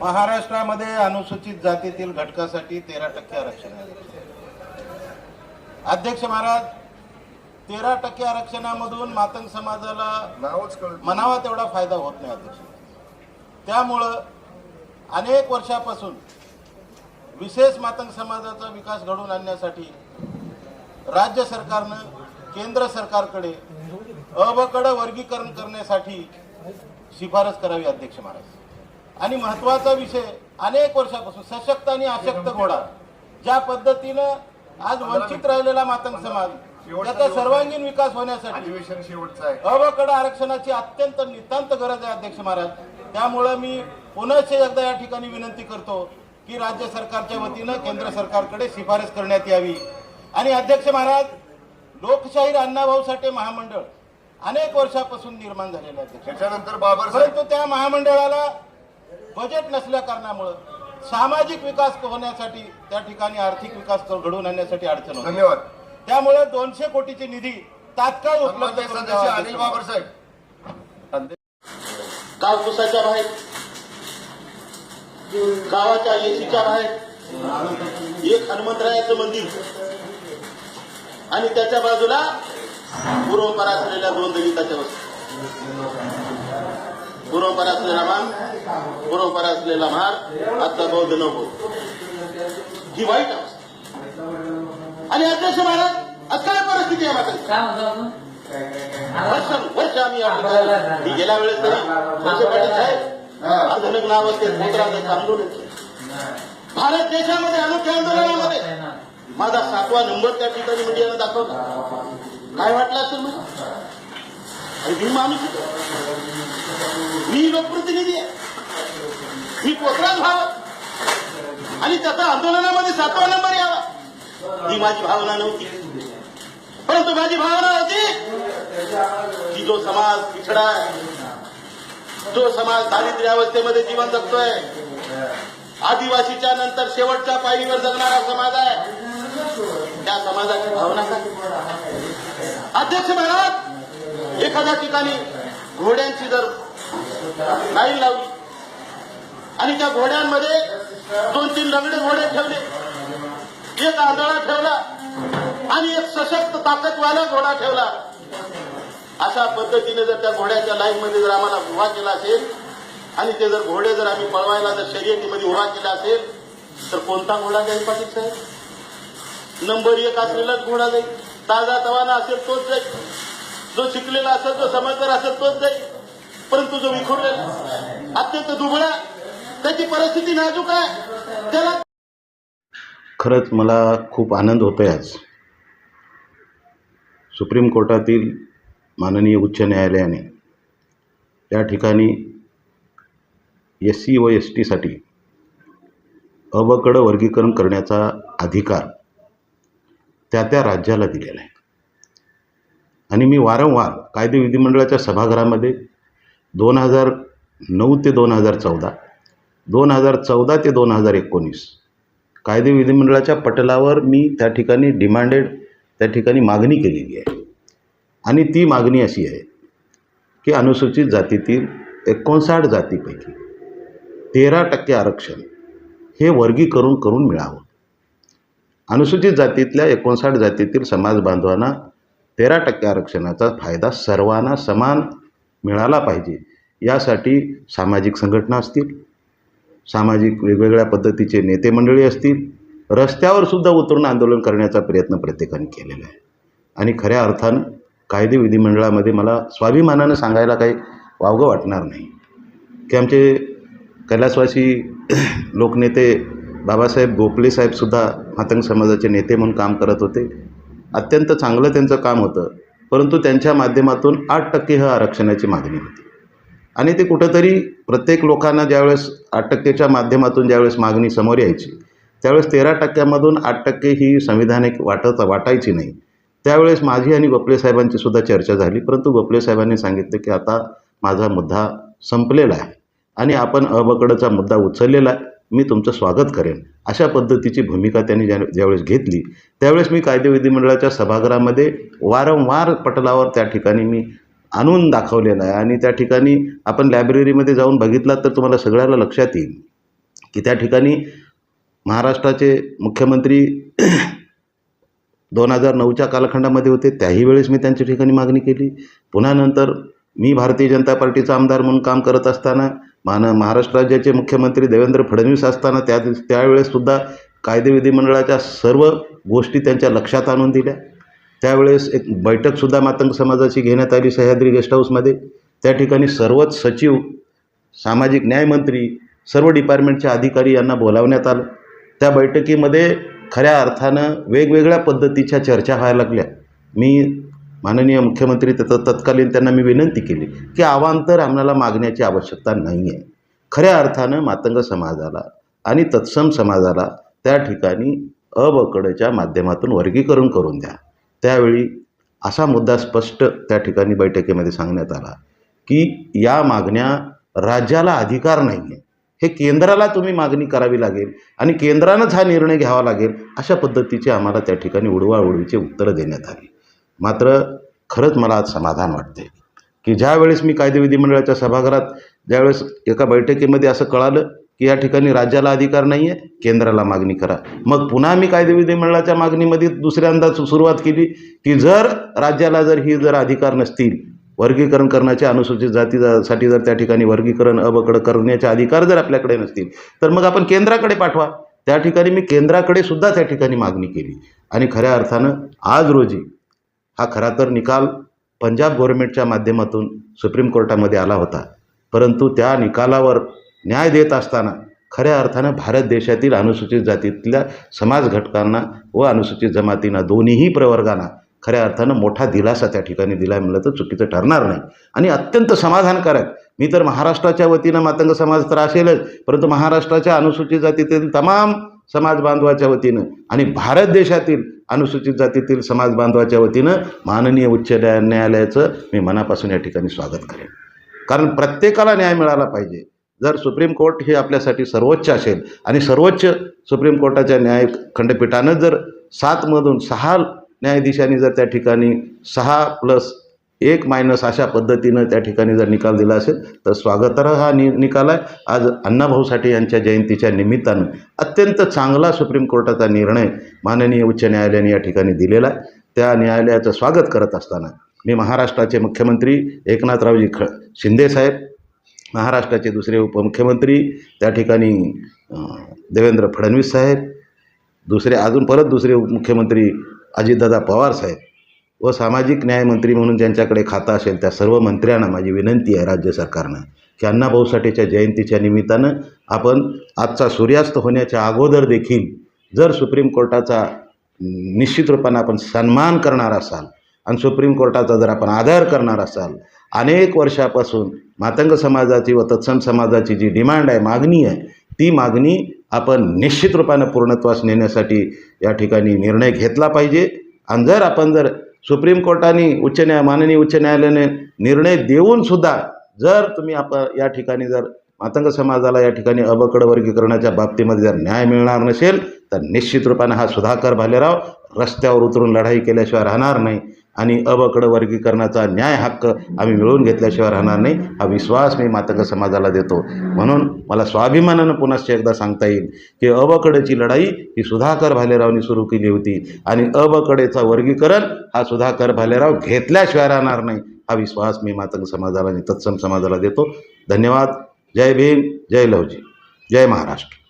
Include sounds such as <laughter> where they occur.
महाराष्ट्रामध्ये अनुसूचित जातीतील घटकासाठी तेरा टक्के आरक्षण आहे. अध्यक्ष महाराज तेरा टक्के आरक्षणामधून मातंग समाजाला म्हणावा तेवढा फायदा होत नाही अध्यक्ष. त्यामुळं अनेक वर्षापासून विशेष मातंग समाजाचा विकास घडवून आणण्यासाठी राज्य सरकारनं केंद्र सरकारकडे अबकड वर्गीकरण करण्यासाठी शिफारस करावी अध्यक्ष महाराज. आणि महत्त्वाचा विषय अनेक वर्षापासून सशक्त आणि अशक्त घोडा ज्या पद्धतीनं आज वंचित राहिलेला मातंग समाज त्याचा सर्वांगीण विकास होण्यासाठी अधिवेशन शेवटचं आहे. अवकड आरक्षणाची अत्यंत नितांत गरज आहे अध्यक्ष महाराज. त्यामुळं मी पुनश्च एकदा या ठिकाणी विनंती करतो की राज्य सरकारच्या वतीनं केंद्र सरकारकडे शिफारस करण्यात यावी. आणि अध्यक्ष महाराज लोकशाहीर अण्णाभाऊ साठे महामंडळ अनेक वर्षापासून निर्माण झालेलं आहे त्याच्यानंतर परंतु त्या महामंडळाला बजेट नसल्या कारणामुळं सामाजिक विकास होण्यासाठी त्या ठिकाणी आर्थिक विकास घडवून आणण्यासाठी अडचण होती. धन्यवाद. त्यामुळे दोनशे कोटीची निधी तात्काळ उपलब्ध करून अनिल बाबर साहेब. काळकुसाच्या बाहेर. गावाच्या येशीच्या बाहेर. एक हनुमंतरायाचं मंदिर. आणि त्याच्या बाजूला पूर्वपरा असलेल्या दोन दलिताच्या वस्तू पूर्वपरा असलेला मान पूर्वपरा असलेला महार आता बौद्ध नको ही वाईट अवस्था आणि अध्यक्ष महाराज आज काय परिस्थिती आहे आपण? वर्ष वर्ष आम्ही ही गेल्या वेळेस तरी वळसे पाटील साहेब आधुनिक नाव असते पोत्राचं आंदोलन. भारत देशामध्ये अनोख्या आंदोलनामध्ये माझा सातवा नंबर त्या ठिकाणी मीडियानं दाखवला काय वाटलं असेल मला अरे मी माणूस आहे. मी लोकप्रतिनिधी आहे. मी पोत्राच व्हावं आणि त्याचा आंदोलनामध्ये सातवा नंबर यावा. ही माझी भावना नव्हती. परंतु माझी भावना होती की जो समाज पिछडा आहे जो समाज दारिद्र्य अवस्थेमध्ये जीवन जगतोय आदिवासीच्या नंतर शेवटच्या पायरीवर जगणारा समाज आहे त्या समाजाची भावना काय? अध्यक्ष महाराज एखाद्या ठिकाणी घोड्यांची जर लाईन लावली आणि त्या घोड्यांमध्ये दोन तीन लंगडे घोडे ठेवले. एक आंधळा ठेवला आणि एक सशक्त ताकदवाला घोडा ठेवला. अशा पद्धतीने जर त्या घोड्याच्या लाईन मध्ये जर आम्हाला उभा केला असेल आणि ते जर घोडे जर आम्ही पळवायला जर शर्यतीमध्ये उभा केला असेल तर कोणता घोडा जाईल पाटील साहेब? नंबर एक असलेलाच घोडा जाईल. ताजा तवाना असेल तोच जाईल. जो शिकलेला असेल जो समजदार असेल तोच जाईल. परंतु जो विखुरलेला अत्यंत दुबळा त्याची परिस्थिती नाजूक आहे. त्याला खरंच मला खूप आनंद होतोय आज. सुप्रीम कोर्टातील माननीय उच्च न्यायालयाने त्या ठिकाणी एस सी व एस टीसाठी अवकड वर्गीकरण करण्याचा अधिकार त्या त्या राज्याला दिलेला आहे. आणि मी वारंवार कायदे विधिमंडळाच्या सभागृहामध्ये दोन हजार नऊ ते दोन हजार चौदा. दोन हजार चौदा ते दोन हजार एकोणीस. कायदे विधिमंडळाच्या पटलावर मी त्या ठिकाणी डिमांडेड त्या ठिकाणी मागणी केलेली आहे. आणि ती मागणी अशी आहे की अनुसूचित जातीतील एकोणसाठ जातीपैकी तेरा टक्के आरक्षण हे वर्गीकरण करून मिळावं. अनुसूचित जातीतल्या एकोणसाठ जातीतील समाज बांधवांना तेरा टक्के आरक्षणाचा फायदा सर्वांना समान मिळाला पाहिजे. यासाठी सामाजिक संघटना असतील सामाजिक वेगवेगळ्या पद्धतीचे नेते मंडळी असतील रस्त्यावर सुद्धा उतरून आंदोलन करण्याचा प्रयत्न प्रत्येकाने केलेला आहे. आणि खऱ्या अर्थानं कायदे विधिमंडळामध्ये मला स्वाभिमानानं सांगायला काही वावगं वाटणार नाही. की आमचे कैलासवासी <clears throat> लोकनेते बाबासाहेब गोखले साहेबसुद्धा मातंग समाजाचे नेते म्हणून काम करत होते. अत्यंत चांगलं त्यांचं काम होतं. परंतु त्यांच्या माध्यमातून आठ टक्के ह आरक्षणाची मागणी होती. आणि ते कुठंतरी प्रत्येक लोकांना ज्यावेळेस आठ टक्केच्या माध्यमातून ज्यावेळेस मागणी समोर यायची त्यावेळेस तेरा टक्क्यामधून आठ टक्के ही संविधानिक वाटत वाटायची नाही. त्यावेळेस माझी आणि गोपले साहेबांची सुद्धा चर्चा झाली परंतु गोपले साहेबांनी सांगितलं की आता माझा मुद्दा संपलेला आहे आणि आपण अबकडचा मुद्दा उचललेला आहे. मी तुमचं स्वागत करेन. अशा पद्धतीची भूमिका त्यांनी ज्या ज्यावेळेस घेतली त्यावेळेस मी कायदे विधिमंडळाच्या सभागृहामध्ये वारंवार पटलावर त्या ठिकाणी मी आणून दाखवलेला आहे. आणि त्या ठिकाणी आपण लायब्ररीमध्ये जाऊन बघितलात तर तुम्हाला सगळ्याला लक्षात येईल की त्या ठिकाणी महाराष्ट्राचे मुख्यमंत्री दोन हजार नऊच्या कालखंडामध्ये होते. त्याही वेळेस मी त्यांच्या ठिकाणी मागणी केली. पुन्हा नंतर मी भारतीय जनता पार्टीचा आमदार म्हणून काम करत असताना मान महाराष्ट्र राज्याचे मुख्यमंत्री देवेंद्र फडणवीस असताना त्या त्यावेळेससुद्धा कायदे विधिमंडळाच्या सर्व गोष्टी त्यांच्या लक्षात आणून दिल्या. त्यावेळेस एक बैठकसुद्धा मातंग समाजाची घेण्यात आली सह्याद्री गेस्ट हाऊसमध्ये. त्या ठिकाणी सर्वच सचिव सामाजिक न्यायमंत्री सर्व डिपार्टमेंटचे अधिकारी यांना बोलावण्यात आलं. त्या बैठकीमध्ये खऱ्या अर्थानं वेगवेगळ्या पद्धतीच्या चर्चा व्हायला लागल्या. मी माननीय मुख्यमंत्री तत तत्कालीन त्यांना मी विनंती केली की अवांतर आम्हाला मागण्याची आवश्यकता नाही आहे खऱ्या अर्थानं मातंग समाजाला आणि तत्सम समाजाला त्या ठिकाणी अबकडच्या माध्यमातून वर्गीकरण करून द्या. त्यावेळी असा मुद्दा स्पष्ट त्या ठिकाणी बैठकीमध्ये सांगण्यात आला की या मागण्या राज्याला अधिकार नाही आहे हे केंद्राला तुम्ही मागणी करावी लागेल आणि केंद्रानंच हा निर्णय घ्यावा लागेल अशा पद्धतीचे आम्हाला त्या ठिकाणी उडवाउडवीचे उत्तरं देण्यात आली. मात्र खरंच मला आज समाधान वाटते की ज्यावेळेस मी कायदे विधिमंडळाच्या सभागृहात ज्यावेळेस एका बैठकीमध्ये असं कळालं की या ठिकाणी राज्याला अधिकार नाही आहे केंद्राला मागणी करा. मग पुन्हा मी कायदे विधिमंडळाच्या मागणीमध्ये दुसऱ्यांदा सुरुवात केली की जर राज्याला जर ही जर अधिकार नसतील वर्गीकरण करण्याच्या अनुसूचित जातीसाठी जर त्या ठिकाणी वर्गीकरण अबकड करण्याचे अधिकार जर आपल्याकडे नसतील तर मग आपण केंद्राकडे पाठवा. त्या ठिकाणी मी केंद्राकडे सुद्धा त्या ठिकाणी मागणी केली. आणि खऱ्या अर्थानं आज रोजी हा खरा तर निकाल पंजाब गव्हर्नमेंटच्या माध्यमातून सुप्रीम कोर्टामध्ये आला होता. परंतु त्या निकालावर न्याय देत असताना खऱ्या अर्थानं भारत देशातील अनुसूचित जातीतल्या समाज घटकांना व अनुसूचित जमातींना दोन्हीही प्रवर्गांना खऱ्या अर्थानं मोठा दिलासा त्या ठिकाणी दिला म्हणलं तर चुकीचं ठरणार नाही. आणि अत्यंत समाधानकारक मी तर महाराष्ट्राच्या वतीनं मातंग समाज तर असेलच परंतु महाराष्ट्राच्या अनुसूचित जातीतील तमाम समाज बांधवाच्या वतीनं आणि भारत देशातील अनुसूचित जातीतील समाज बांधवाच्या वतीनं माननीय उच्च न्याय न्यायालयाचं मी मनापासून या ठिकाणी स्वागत करेन. कारण प्रत्येकाला न्याय मिळाला पाहिजे. जर सुप्रीम कोर्ट हे आपल्यासाठी सर्वोच्च असेल आणि सर्वोच्च सुप्रीम कोर्टाच्या न्याय खंडपीठानं जर सातमधून सहा न्यायाधीशांनी जर त्या ठिकाणी सहा प्लस एक मायनस अशा पद्धतीनं त्या ठिकाणी जर निकाल दिला असेल तर स्वागतार्ह हा नि निकाल आहे. आज अण्णाभाऊ साठे यांच्या जयंतीच्या निमित्तानं अत्यंत चांगला सुप्रीम कोर्टाचा निर्णय माननीय उच्च न्यायालयाने या ठिकाणी दिलेला आहे. त्या न्यायालयाचं स्वागत करत असताना मी महाराष्ट्राचे मुख्यमंत्री एकनाथरावजी ख शिंदेसाहेब महाराष्ट्राचे दुसरे उपमुख्यमंत्री त्या ठिकाणी देवेंद्र फडणवीस साहेब दुसरे अजून परत दुसरे उपमुख्यमंत्री अजितदादा पवार साहेब व सामाजिक न्यायमंत्री म्हणून ज्यांच्याकडे खातं असेल त्या सर्व मंत्र्यांना माझी विनंती आहे राज्य सरकारनं. की अण्णाभाऊ साठेच्या जयंतीच्या निमित्तानं आपण आजचा सूर्यास्त होण्याच्या अगोदर देखील जर सुप्रीम कोर्टाचा निश्चित रूपानं आपण सन्मान करणार असाल आणि सुप्रीम कोर्टाचा जर आपण आदर करणार असाल अनेक वर्षापासून मातंग समाजाची व तत्सम समाजाची जी डिमांड आहे मागणी आहे ती मागणी आपण निश्चित रूपानं पूर्णत्वास नेण्यासाठी या ठिकाणी निर्णय घेतला पाहिजे. आणि जर आपण जर सुप्रीम कोर्टाने उच्च न्याय माननीय उच्च न्यायालयाने निर्णय देऊनसुद्धा जर तुम्ही आप या ठिकाणी जर मातंग समाजाला या ठिकाणी अबकड वर्गीकरणाच्या बाबतीमध्ये जर न्याय मिळणार नसेल तर निश्चित रूपाने हा सुधाकर भालेराव रस्त्यावर उतरून लढाई केल्याशिवाय राहणार नाही आणि अबकडं वर्गीकरणाचा न्याय हक्क आम्ही मिळवून घेतल्याशिवाय राहणार नाही हा विश्वास मी मातंग समाजाला देतो. म्हणून मला स्वाभिमानानं पुनश्च एकदा सांगता येईल की अबकडेची लढाई ही सुधाकर भालेरावनी सुरू केली होती आणि अबकडेचा वर्गीकरण हा सुधाकर भालेराव घेतल्याशिवाय राहणार नाही हा विश्वास मी मातंग समाजाला आणि तत्सम समाजाला देतो. धन्यवाद. जय भीम. जय लवजी जय महाराष्ट्र.